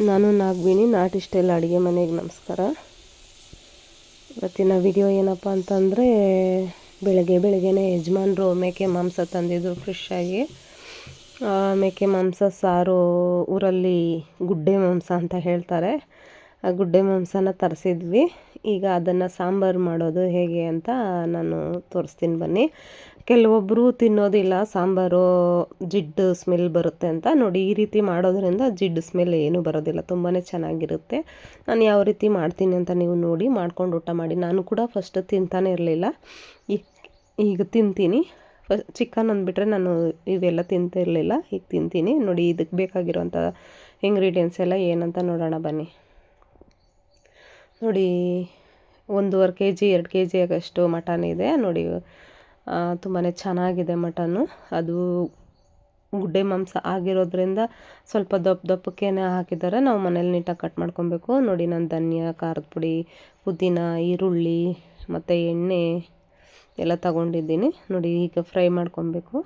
ನಾನು ನಾಗವಿನಿ, ನಾಟಿ ಸ್ಟೈಲ್ ಅಡುಗೆ ಮನೆಗೆ ನಮಸ್ಕಾರ. ಇವತ್ತಿನ ವಿಡಿಯೋ ಏನಪ್ಪ ಅಂತಂದರೆ, ಬೆಳಗ್ಗೆ ಬೆಳಗ್ಗೆನೆ ಯಜಮಾನ್ರು ಮೇಕೆ ಮಾಂಸ ತಂದಿದ್ರು ಫ್ರೆಶ್ಶಾಗಿ ಮೇಕೆ ಮಾಂಸ ಸಾರು ಊರಲ್ಲಿ ಗುಡ್ಡೆ ಮಾಂಸ ಅಂತ ಹೇಳ್ತಾರೆ. ಗುಡ್ಡೆ ಮಾಂಸನ ತರಿಸಿದ್ವಿ. ಈಗ ಅದನ್ನು ಸಾಂಬಾರು ಮಾಡೋದು ಹೇಗೆ ಅಂತ ನಾನು ತೋರಿಸ್ತೀನಿ ಬನ್ನಿ. ಕೆಲವೊಬ್ಬರು ತಿನ್ನೋದಿಲ್ಲ, ಸಾಂಬಾರು ಜಿಡ್ಡು ಸ್ಮೆಲ್ ಬರುತ್ತೆ ಅಂತ. ನೋಡಿ, ಈ ರೀತಿ ಮಾಡೋದ್ರಿಂದ ಜಿಡ್ಡು ಸ್ಮೆಲ್ ಏನೂ ಬರೋದಿಲ್ಲ ತುಂಬಾ ಚೆನ್ನಾಗಿರುತ್ತೆ. ನಾನು ಯಾವ ರೀತಿ ಮಾಡ್ತೀನಿ ಅಂತ ನೀವು ನೋಡಿ ಮಾಡ್ಕೊಂಡು ಊಟ ಮಾಡಿ. ನಾನು ಕೂಡ ಫಸ್ಟ್ ತಿಂತಾನೆ ಇರಲಿಲ್ಲ. ಈಗ ತಿಂತೀನಿ. ಫಸ್ಟ್ ಚಿಕನ್ ಅಂದ್ಬಿಟ್ರೆ ನಾನು ಇವೆಲ್ಲ ತಿಂತಿರಲಿಲ್ಲ, ಈಗ ತಿಂತೀನಿ. ನೋಡಿ, ಇದಕ್ಕೆ ಬೇಕಾಗಿರೋಂಥ ಇಂಗ್ರೀಡಿಯೆಂಟ್ಸ್ ಎಲ್ಲ ಏನಂತ ನೋಡೋಣ ಬನ್ನಿ. ನೋಡಿ, ಒಂದೂವರೆ ಕೆ ಜಿ ಎರಡು ಕೆ ಜಿ ಆಗಷ್ಟು ಮಟನ್ ಇದೆ. ನೋಡಿ ತುಂಬಾ ಚೆನ್ನಾಗಿದೆ ಮಟನ್ನು. ಅದು ಗುಡ್ಡೆ ಮಾಂಸ ಆಗಿರೋದ್ರಿಂದ ಸ್ವಲ್ಪ ದಪ್ಪ ದಪ್ಪಕ್ಕೆ ಹಾಕಿದ್ದಾರೆ. ನಾವು ಮನೇಲಿ ನೀಟಾಗಿ ಕಟ್ ಮಾಡ್ಕೊಬೇಕು. ನೋಡಿ, ನಾನು ಧನಿಯಾ, ಖಾರದ ಪುಡಿ, ಪುದೀನ, ಈರುಳ್ಳಿ, ಮತ್ತು ಎಣ್ಣೆ ಎಲ್ಲ ತಗೊಂಡಿದ್ದೀನಿ. ನೋಡಿ, ಈಗ ಫ್ರೈ ಮಾಡ್ಕೊಬೇಕು.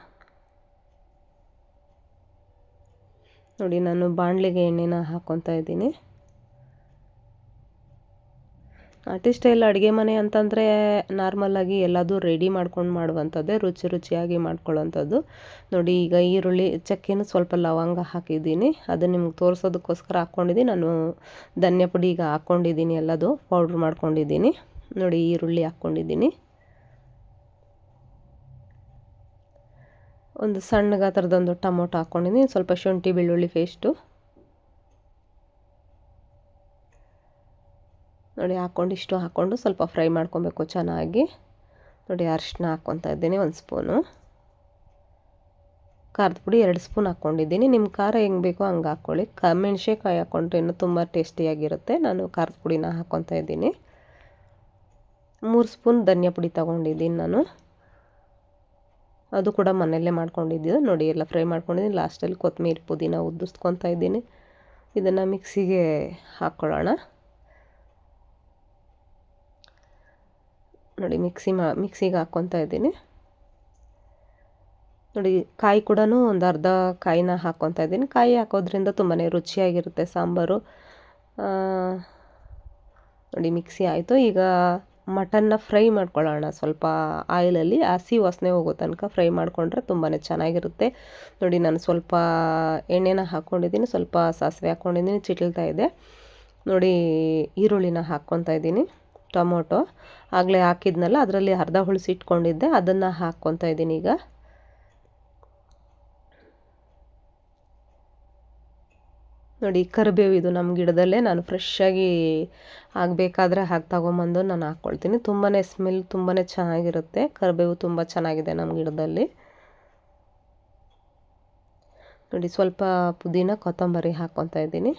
ನೋಡಿ, ನಾನು ಬಾಣಲೆಗೆ ಎಣ್ಣೆನ ಹಾಕ್ಕೊತಾ ಇದ್ದೀನಿ. ನಾಟಿ ಸ್ಟೈಲ್ ಅಡುಗೆ ಮನೆ ಅಂತಂದರೆ ನಾರ್ಮಲಾಗಿ ಎಲ್ಲದು ರೆಡಿ ಮಾಡ್ಕೊಂಡು ಮಾಡುವಂಥದ್ದೇ, ರುಚಿ ರುಚಿಯಾಗಿ ಮಾಡ್ಕೊಳ್ಳೋವಂಥದ್ದು. ನೋಡಿ, ಈಗ ಈರುಳ್ಳಿ ಚಕ್ಕೆನೂ ಸ್ವಲ್ಪ ಲವಂಗ ಹಾಕಿದ್ದೀನಿ. ಅದು ನಿಮ್ಗೆ ತೋರಿಸೋದಕ್ಕೋಸ್ಕರ ಹಾಕ್ಕೊಂಡಿದ್ದೀನಿ. ನಾನು ಧನ್ಯ ಪುಡಿ ಈಗ ಹಾಕ್ಕೊಂಡಿದ್ದೀನಿ ಎಲ್ಲದು ಪೌಡ್ರ್ ಮಾಡ್ಕೊಂಡಿದ್ದೀನಿ. ನೋಡಿ, ಈರುಳ್ಳಿ ಹಾಕ್ಕೊಂಡಿದ್ದೀನಿ. ಒಂದು ಸಣ್ಣ ಗಾತ್ರದೊಂದು ಟೊಮೊಟೊ ಹಾಕ್ಕೊಂಡಿದ್ದೀನಿ. ಸ್ವಲ್ಪ ಶುಂಠಿ ಬೆಳ್ಳುಳ್ಳಿ ಪೇಸ್ಟು ನೋಡಿ ಹಾಕ್ಕೊಂಡು ಇಷ್ಟು ಹಾಕ್ಕೊಂಡು ಸ್ವಲ್ಪ ಫ್ರೈ ಮಾಡ್ಕೊಬೇಕು ಚೆನ್ನಾಗಿ. ನೋಡಿ ಅರಶಿನ ಹಾಕ್ಕೊತಾ ಇದ್ದೀನಿ ಒಂದು ಸ್ಪೂನು. ಖಾರದ ಪುಡಿ ಎರಡು ಸ್ಪೂನ್ ಹಾಕ್ಕೊಂಡಿದ್ದೀನಿ. ನಿಮ್ಮ ಖಾರ ಹೆಂಗೆ ಬೇಕೋ ಹಂಗೆ ಹಾಕ್ಕೊಳ್ಳಿ. ಕ ಮೆಣಸೇಕಾಯಿ ಹಾಕ್ಕೊಂಡ್ರೆ ಇನ್ನೂ ತುಂಬ ಟೇಸ್ಟಿಯಾಗಿರುತ್ತೆ. ನಾನು ಖಾರದ ಪುಡಿನ ಹಾಕ್ಕೊತಾ ಇದ್ದೀನಿ. ಮೂರು ಸ್ಪೂನ್ ಧನಿಯಾ ಪುಡಿ ತೊಗೊಂಡಿದ್ದೀನಿ ನಾನು. ಅದು ಕೂಡ ಮನೆಯಲ್ಲೇ ಮಾಡ್ಕೊಂಡಿದ್ದೀನಿ ನೋಡಿ ಎಲ್ಲ ಫ್ರೈ ಮಾಡ್ಕೊಂಡಿದ್ದೀನಿ. ಲಾಸ್ಟಲ್ಲಿ ಕೊತ್ತಂಬರಿ ಪುದೀನ ಉದ್ದಿಸ್ಕೊತಾ ಇದ್ದೀನಿ. ಇದನ್ನು ಮಿಕ್ಸಿಗೆ ಹಾಕ್ಕೊಳ್ಳೋಣ. ನೋಡಿ, ಮಿಕ್ಸಿ ಮಾ, ಮಿಕ್ಸಿಗೆ ಹಾಕ್ಕೊತಾ ಇದ್ದೀನಿ. ನೋಡಿ, ಕಾಯಿ ಕೂಡ ಒಂದು ಅರ್ಧ ಕಾಯಿನ ಹಾಕ್ಕೊತಾ ಇದ್ದೀನಿ. ಕಾಯಿ ಹಾಕೋದ್ರಿಂದ ತುಂಬಾ ರುಚಿಯಾಗಿರುತ್ತೆ ಸಾಂಬಾರು. ನೋಡಿ, ಮಿಕ್ಸಿ ಆಯಿತು. ಈಗ ಮಟನ್ನ ಫ್ರೈ ಮಾಡ್ಕೊಳ್ಳೋಣ. ಸ್ವಲ್ಪ ಆಯಿಲಲ್ಲಿ ಹಸಿ ವಾಸನೆ ಹೋಗೋ ತನಕ ಫ್ರೈ ಮಾಡಿಕೊಂಡ್ರೆ ತುಂಬಾ ಚೆನ್ನಾಗಿರುತ್ತೆ. ನೋಡಿ, ನಾನು ಸ್ವಲ್ಪ ಎಣ್ಣೆನ ಹಾಕ್ಕೊಂಡಿದ್ದೀನಿ, ಸ್ವಲ್ಪ ಸಾಸಿವೆ ಹಾಕ್ಕೊಂಡಿದ್ದೀನಿ, ಚಿಟ್ಲ್ತಾ ಇದೆ. ನೋಡಿ, ಈರುಳ್ಳಿನ ಹಾಕ್ಕೊತಾ ಇದ್ದೀನಿ. ಟೊಮೊಟೊ ಆಗಲೇ ಹಾಕಿದ್ನಲ್ಲ, ಅದರಲ್ಲಿ ಅರ್ಧ ಹುಳಿಸಿ ಇಟ್ಕೊಂಡಿದ್ದೆ ಅದನ್ನು ಹಾಕ್ಕೊತಾ ಇದ್ದೀನಿ ಈಗ. ನೋಡಿ ಕರಿಬೇವು ಇದು ನಮ್ಮ ಗಿಡದಲ್ಲೇ ನಾನು ಫ್ರೆಶ್ಶಾಗಿ ಆಗಬೇಕಾದ್ರೆ ಹಾಕಿ ತಗೊಂಬಂದು ನಾನು ಹಾಕ್ಕೊಳ್ತೀನಿ. ತುಂಬಾ ಸ್ಮೆಲ್ ತುಂಬಾ ಚೆನ್ನಾಗಿರುತ್ತೆ. ಕರಿಬೇವು ತುಂಬ ಚೆನ್ನಾಗಿದೆ ನಮ್ಮ ಗಿಡದಲ್ಲಿ. ನೋಡಿ, ಸ್ವಲ್ಪ ಪುದೀನ ಕೊತ್ತಂಬರಿ ಹಾಕ್ಕೊತಾ ಇದ್ದೀನಿ.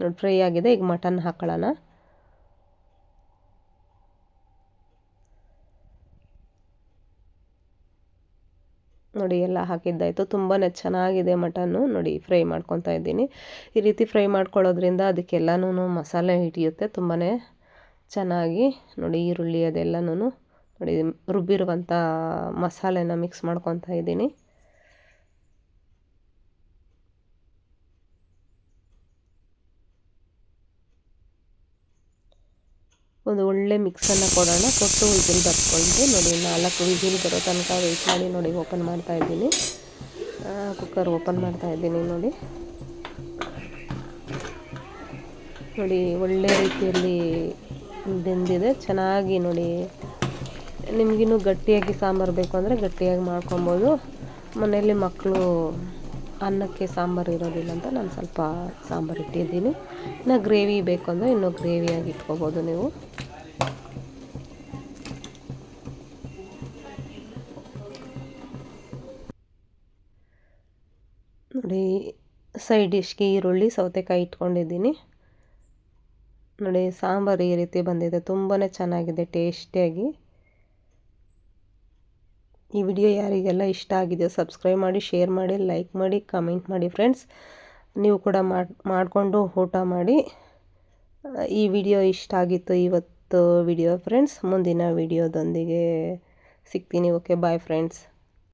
ನೋಡಿ ಫ್ರೈ ಆಗಿದೆ. ಈಗ ಮಟನ್ ಹಾಕೊಳ್ಳೋಣ. ನೋಡಿ, ಎಲ್ಲ ಹಾಕಿದ್ದಾಯಿತು. ತುಂಬಾ ಚೆನ್ನಾಗಿದೆ ಮಟನ್ನು. ನೋಡಿ, ಫ್ರೈ ಮಾಡ್ಕೊತಾ ಇದ್ದೀನಿ. ಈ ರೀತಿ ಫ್ರೈ ಮಾಡ್ಕೊಳ್ಳೋದ್ರಿಂದ ಅದಕ್ಕೆಲ್ಲನೂ ಮಸಾಲೆ ಹಿಡಿಯುತ್ತೆ ತುಂಬಾ ಚೆನ್ನಾಗಿ. ನೋಡಿ, ಈರುಳ್ಳಿ ಅದೆಲ್ಲನೂ ನೋಡಿ, ರುಬ್ಬಿರುವಂಥ ಮಸಾಲೆನ ಮಿಕ್ಸ್ ಮಾಡ್ಕೊತಾ ಇದ್ದೀನಿ. ಒಂದು ಒಳ್ಳೆ ಮಿಕ್ಸನ್ನು ಕೊಡೋಣ. ಕೊಟ್ಟು ವಿಜಿಲ್ ಬರ್ಕೊಂಡು ನೋಡಿ, ನಾಲ್ಕು ವಿಜಿಲ್ ಬರೋ ತನಕ ವೆಯ್ಟ್ ಮಾಡಿ ನೋಡಿ ಓಪನ್ ಮಾಡ್ತಾ ಇದ್ದೀನಿ. ಕುಕ್ಕರ್ ಓಪನ್ ಮಾಡ್ತಾ ಇದ್ದೀನಿ ನೋಡಿ. ನೋಡಿ, ಒಳ್ಳೆ ರೀತಿಯಲ್ಲಿ ಬೆಂದಿದೆ. ಚೆನ್ನಾಗಿ ನೋಡಿ. ನಿಮಗಿನ್ನೂ ಗಟ್ಟಿಯಾಗಿ ಸಾಂಬಾರು ಬೇಕು ಅಂದರೆ ಗಟ್ಟಿಯಾಗಿ ಮಾಡ್ಕೊಬೋದು. ಮನೆಯಲ್ಲಿ ಮಕ್ಕಳು ಅನ್ನಕ್ಕೆ ಸಾಂಬಾರು ಇರೋದಿಲ್ಲ ಅಂತ ನಾನು ಸ್ವಲ್ಪ ಸಾಂಬಾರು ಇಟ್ಟಿದ್ದೀನಿ. ಇನ್ನು ಗ್ರೇವಿ ಬೇಕು ಅಂದರೆ ಇನ್ನೂ ಗ್ರೇವಿಯಾಗಿ ಇಟ್ಕೋಬೋದು ನೀವು. ನೋಡಿ ಸೈಡ್ ಡಿಶ್ಗೆ ಈರುಳ್ಳಿ, ಸೌತೆಕಾಯಿ ಇಟ್ಕೊಂಡಿದ್ದೀನಿ. ನೋಡಿ, ಸಾಂಬಾರು ಈ ರೀತಿ ಬಂದಿದೆ. ತುಂಬಾ ಚೆನ್ನಾಗಿದೆ ಟೇಸ್ಟಿಯಾಗಿ ಈ ವಿಡಿಯೋ ಯಾರಿಗೆಲ್ಲ ಇಷ್ಟ ಆಗಿದೆಯೋ ಸಬ್ಸ್ಕ್ರೈಬ್ ಮಾಡಿ ಶೇರ್ ಮಾಡಿ ಲೈಕ್ ಮಾಡಿ ಕಮೆಂಟ್ ಮಾಡಿ ಫ್ರೆಂಡ್ಸ್ ನೀವು ಕೂಡ ಮಾಡಿ, ಮಾಡಿಕೊಂಡು ಊಟ ಮಾಡಿ. ಈ ವಿಡಿಯೋ ಇಷ್ಟ ಆಗಿತ್ತು ಇವತ್ತು ವಿಡಿಯೋ ಫ್ರೆಂಡ್ಸ್ ಮುಂದಿನ ವಿಡಿಯೋದೊಂದಿಗೆ ಸಿಗ್ತೀನಿ. Okay bye friends